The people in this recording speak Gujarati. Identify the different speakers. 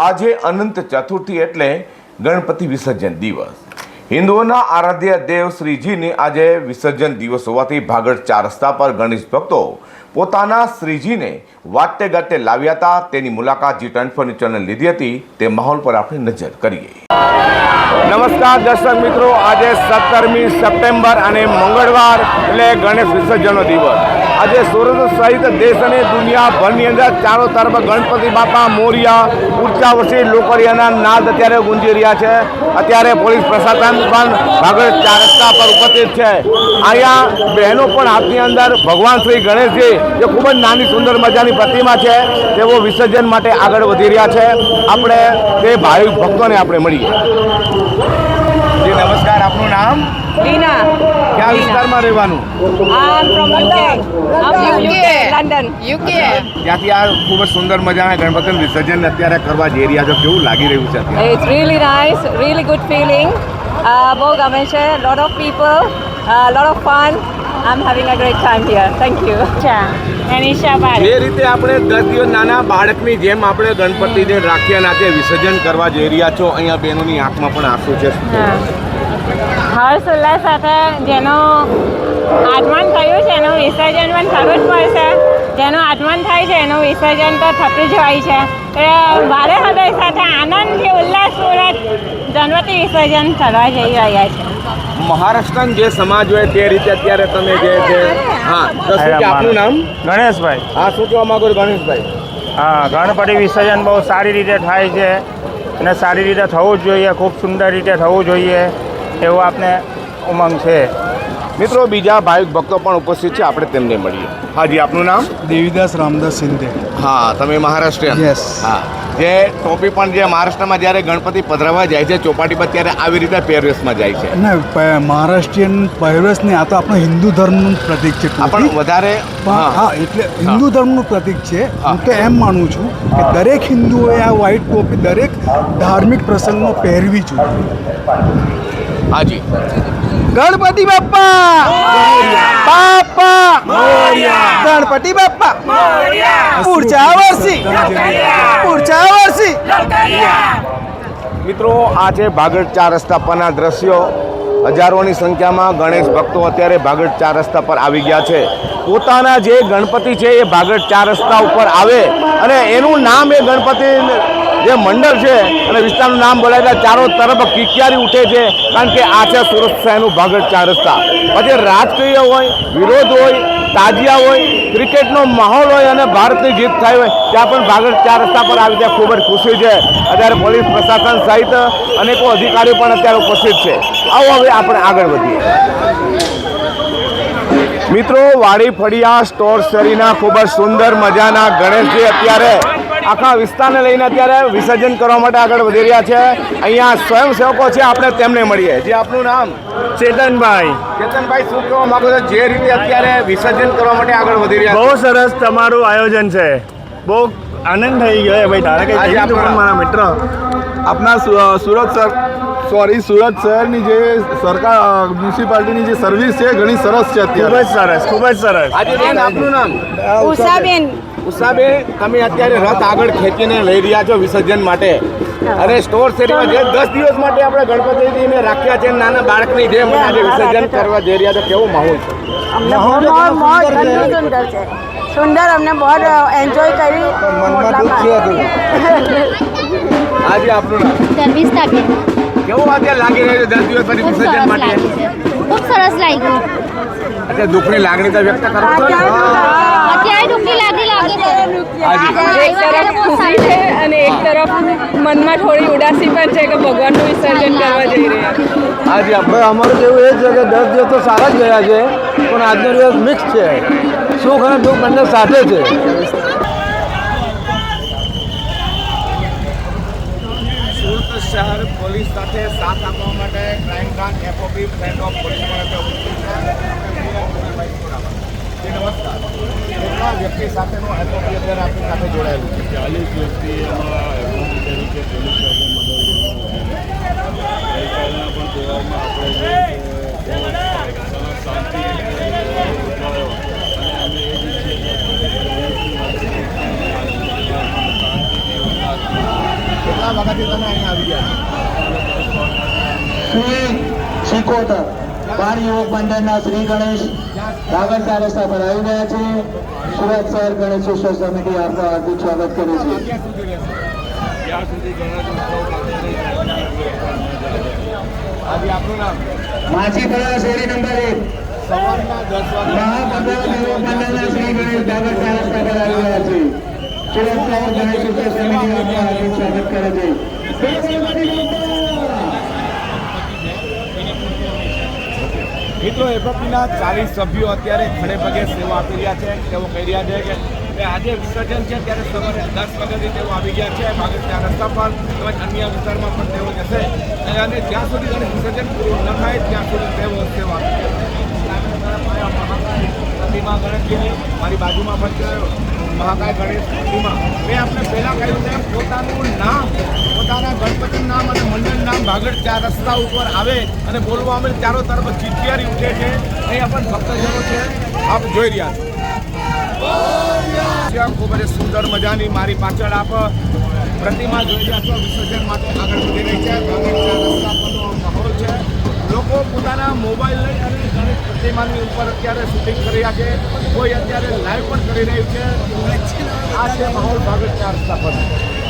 Speaker 1: આજે અનંત ચતુર્થી એટલે ગણપતિ વિસર્જન દિવસ. હિન્દુઓના આરાધ્ય દેવ શ્રીજીની આજે વિસર્જન દિવસ હોવાથી ભાગળ ચાર રસ્તા પર ગણેશ ભક્તો પોતાના શ્રીજીને વાટે ગાટે લાવ્યા હતા. તેની મુલાકાત જી ટ્વેન્ટી ફર્નિચરને લીધી હતી તે માહોલ પર આપણે નજર કરીએ. નમસ્કાર દર્શક મિત્રો, આજે સત્તરમી સપ્ટેમ્બર અને મંગળવાર એટલે ગણેશ વિસર્જનનો દિવસ. આજે સુરત સહિત દેશ અને દુનિયાભરની અંદર ચારો તરફ ગણપતિ બાપા મોરિયા ઊંચા વર્ષી લોકરિયાના નાદ અત્યારે ગુંજી રહ્યા છે. અત્યારે પોલીસ પ્રશાસન પણ ભાગળ ચાર રસ્તા પર ઉપસ્થિત છે. અહીંયા બહેનો પણ હાથની અંદર ભગવાન શ્રી ગણેશજી જે ખૂબ જ નાની સુંદર મજાની પ્રતિમા છે તેઓ વિસર્જન માટે આગળ વધી રહ્યા છે. આપણે તે ભાવિક ભક્તોને આપણે મળીએ. જી નમસ્કાર. આપનું નામ?
Speaker 2: Lina.
Speaker 1: કયા વિસ્તારમાં રહેવાનું
Speaker 2: I'm from UK. I'm from UK, London.
Speaker 1: ત્યાંથી આ ખૂબ જ સુંદર મજાના ગણપતિનું વિસર્જન અત્યારે કરવા જઈ રહ્યા છો કેવું લાગી રહ્યું છે અત્યારે
Speaker 2: It's really nice, good good feeling. Uh, બહુ ગમે છે lot of people lot of fun fun. I'm having a great time here. Thank you.
Speaker 1: જે રીતે આપણે દસ દિવસ નાના બાળકની જેમ આપણે ગણપતિને રાખ્યા નાતે વિસર્જન કરવા જઈ રહ્યા છો અહીંયા બહેનોની આંખમાં પણ આંસુ છે
Speaker 3: હર્ષ ઉલ્લાસ સાથે જેનું આગમન થયું છે એનું વિસર્જન પણ થવું જ પડશે. જેનું આગમન થાય છે એનું વિસર્જન તો થતું જ હોય છે. એટલે ભારે હૃદય સાથે આનંદથી ઉલ્લાસપૂર્વક ગણપતિ વિસર્જન કરવા જઈ રહ્યા છે.
Speaker 1: મહારાષ્ટ્રન જે સમાજ હોય તે રીતે અત્યારે તમે જે છે હા તો શું કે આપનું નામ?
Speaker 4: ગણેશભાઈ.
Speaker 1: હા શું કહેવા માંગો ગણેશભાઈ?
Speaker 4: હા ગણપતિ વિસર્જન બહુ સારી રીતે થાય છે અને સારી રીતે થવું જ જોઈએ ખૂબ સુંદર રીતે થવું જોઈએ. એવું આપને ઉમંગ છે.
Speaker 1: મિત્રો બીજા ભાવિક ભક્તો પણ ઉપસ્થિત છે. આપણે તેમને મળીએ. હાજી આપનું નામ?
Speaker 5: દેવીદાસ રામદાસ શિંદે.
Speaker 1: હા તમે મહારાષ્ટ્રીયન?
Speaker 5: યસ
Speaker 1: હા. જે ટોપી પણ જે મહારાષ્ટ્રમાં જ્યારે ગણપતિ પધરાવા જાય છે ચોપાટી પર ત્યારે આવી રીતે પહેરવેશમાં જાય છે.
Speaker 5: ના મહારાષ્ટ્રીયન પહેરવેશ ને આ તો આપણો હિન્દુ ધર્મનું પ્રતીક છે
Speaker 1: પણ વધારે
Speaker 5: હા. એટલે હિન્દુ ધર્મનું પ્રતીક છે. હું. તો એમ માનું છું કે દરેક હિન્દુઓએ આ વ્હાઇટ ટોપી દરેક ધાર્મિક પ્રસંગમાં પહેરવી જોઈએ.
Speaker 1: હાજી.
Speaker 6: ગણપતિ બાપા બાપા ગણપતિ બાપા પૂરચા વર્ષી પૂરચા વર્ષી
Speaker 1: મિત્રો આજે છે ચાર રસ્તા પરના દ્રશ્યો. હજારોની સંખ્યામાં ગણેશ ભક્તો અત્યારે ભાગડ ચાર રસ્તા પર આવી ગયા છે. પોતાના જે ગણપતિ છે એ ભાગડ ચાર રસ્તા ઉપર આવે અને એનું નામ એ ગણપતિ જે મંડળ છે અને વિસ્તારનું નામ બોલાય ચારો તરફ કિકિયારી ઉઠે છે કારણ કે આ છે સુરત શહેરનું ભાગળ ચાર રસ્તા. પછી રાજકીય હોય, વિરોધ હોય, તાજિયા હોય, ક્રિકેટનો માહોલ હોય અને ભારતની જીત થઈ હોય, ત્યાં પણ ભાગળ ચાર રસ્તા પર આવી ત્યાં ખૂબ જ ખુશી છે. અત્યારે પોલીસ પ્રશાસન સહિત અનેકો અધિકારીઓ પણ અત્યારે ઉપસ્થિત છે. આવો હવે આપણે આગળ વધીએ. મિત્રો વાડી ફળિયા સ્ટોર શેરીના ખૂબ જ સુંદર મજાના ગણેશજી અત્યારે આખા વિસ્તારને લઈને અત્યારે વિસર્જન કરવા માટે આગળ વધી રહ્યા છે. અહીંયા સ્વયંસેવકો છે આપણે તેમને મળીએ. જે આપનું નામ?
Speaker 4: ચેતનભાઈ.
Speaker 1: ચેતનભાઈ શું કહેવા માંગો છો? જે રીતે અત્યારે વિસર્જન કરવા માટે આગળ વધી રહ્યા
Speaker 4: બહુ સરસ તમારું આયોજન છે. બહુ આનંદ થઈ ગયો ભાઈ તારે કે
Speaker 1: આજે
Speaker 4: પણ
Speaker 1: આપણા-
Speaker 4: મારા મિત્ર?
Speaker 6: આપણા સુરત સર સોરી સુરત શહેરની જે સરકાર મ્યુનિસિપાલિટીની જે સર્વિસ છે ઘણી સરસ છે
Speaker 4: ખૂબ
Speaker 6: અત્યારે.
Speaker 4: જ સરસ ખૂબ જ સરસ.
Speaker 1: આજે આપનું નામ?
Speaker 3: ઉષાબેન.
Speaker 1: ઉષાબેન તમે અત્યારે રથ આગળ ખેંચીને લઈ રહ્યા છો વિસર્જન માટે. અને સ્ટોર શેરીમાં જે દસ દિવસ માટે આપણે ગણપતિજીને રાખ્યા છે નાના બાળકની જેમ આજે વિસર્જન કરવા જઈ રહ્યા છો કેવો માહોલ છે?
Speaker 3: સુંદર અમને બહુ એન્જોય કરી.
Speaker 1: આજે આપણું સર્વિસ
Speaker 7: થાકે
Speaker 1: કેવું અત્યારે લાગી રહ્યું છે દસ દિવસ પછી વિસર્જન માટે?
Speaker 7: ખૂબ સરસ લાગ્યું.
Speaker 1: અત્યારે દુઃખની લાગણી તો વ્યક્ત કરો. છો ને?
Speaker 7: અત્યારે દુઃખની લાગણી લાગે છે
Speaker 2: એક તરફ ખુશી છે અને એક તરફ મનમાં થોડી ઉદાસી પણ છે કે ભગવાનનું વિસર્જન કરવા જઈ રહ્યા
Speaker 1: આજે આપણે
Speaker 6: અમારું જેવું એ છે કે દસ દિવસ તો સારા જ ગયા છે પણ આજનો દિવસ મિક્સ છે. સુખ અને દુઃખ બંને સાથે છે.
Speaker 1: સુરત શહેર પોલીસ સાથે સાથ આપવા માટે crime branch FOP friend of police પણ કેટલા વ્યક્તિ સાથેનું એફઓપી અત્યારે આપણી સાથે જોડાયેલું છે?
Speaker 8: ચાલીસ વ્યક્તિ એમાં એફઓપી તરીકે પોલીસ સાથે મદદ ગઈકાલના પણ તહેવારમાં આપણે છે શાંતિ ઉજવાયો અને અમે એ જ ઈચ્છીએ
Speaker 1: કેટલા વાગ્યાથી તમે અહીંયા આવી ગયા
Speaker 9: શ્રી શિકોતર બાળ યુવક મંડળના શ્રી ગણેશ રાગર ચાર રસ્તા પર આવી રહ્યા છે. સુરત શહેર ગણેશ ઉત્સવ સમિતિ આપનું હાર્દિક સ્વાગત કરે છે. માછીપરા શેરી નંબર એક. યુવક મંડળના શ્રી ગણેશ રાગર ચાર રસ્તા પર આવી રહ્યા છે. સુરત શહેર ગણેશ ઉત્સવ સમિતિ આપનું હાર્દિક સ્વાગત કરે છે.
Speaker 1: મિત્રો એફએપીના ચાલીસ સભ્યો અત્યારે ખડે પગે સેવા આપી રહ્યા છે. તેઓ કહી રહ્યા છે કે આજે વિસર્જન છે, ત્યારે સવારે દસ વાગ્યાથી તેઓ આવી ગયા છે. ભાગતના રસ્તા પર તેમજ અન્ય વિસ્તારમાં પણ તેઓ જશે. અને જ્યાં સુધી ગણેશ વિસર્જન પૂરું ન થાય, ત્યાં સુધી તેઓ સેવા પ્રતિમા ગણેશજીની મારી બાજુમાં પણ મહાકાય ગણેશ પ્રતિમા મેં આપણે પહેલાં કહ્યું તેમ પોતાનું નામ પોતાના ગણપતિનું નામ અને મંડળ નામ ભાગડ ચાર રસ્તા ઉપર આવે અને બોલવા અમે ચારો તરફ ચીચિયારી ઉઠે છે. અહીંયા પણ ભક્તજનો છે. આપ જોઈ રહ્યા છો. ખૂબ જ સુંદર મજાની મારી પાછળ આપ પ્રતિમા જોઈ રહ્યા છો. વિસર્જન માટે આગળ વધી રહી છે. રસ્તા પરનો માહોલ છે. લોકો પોતાના મોબાઈલ લઈ અને ગણેશ પ્રતિમાની ઉપર અત્યારે શૂટિંગ કરી રહ્યા છે. કોઈ અત્યારે લાઈવ પણ કરી રહ્યું છે. આ છે માહોલ ભાગડ ચાર રસ્તા પર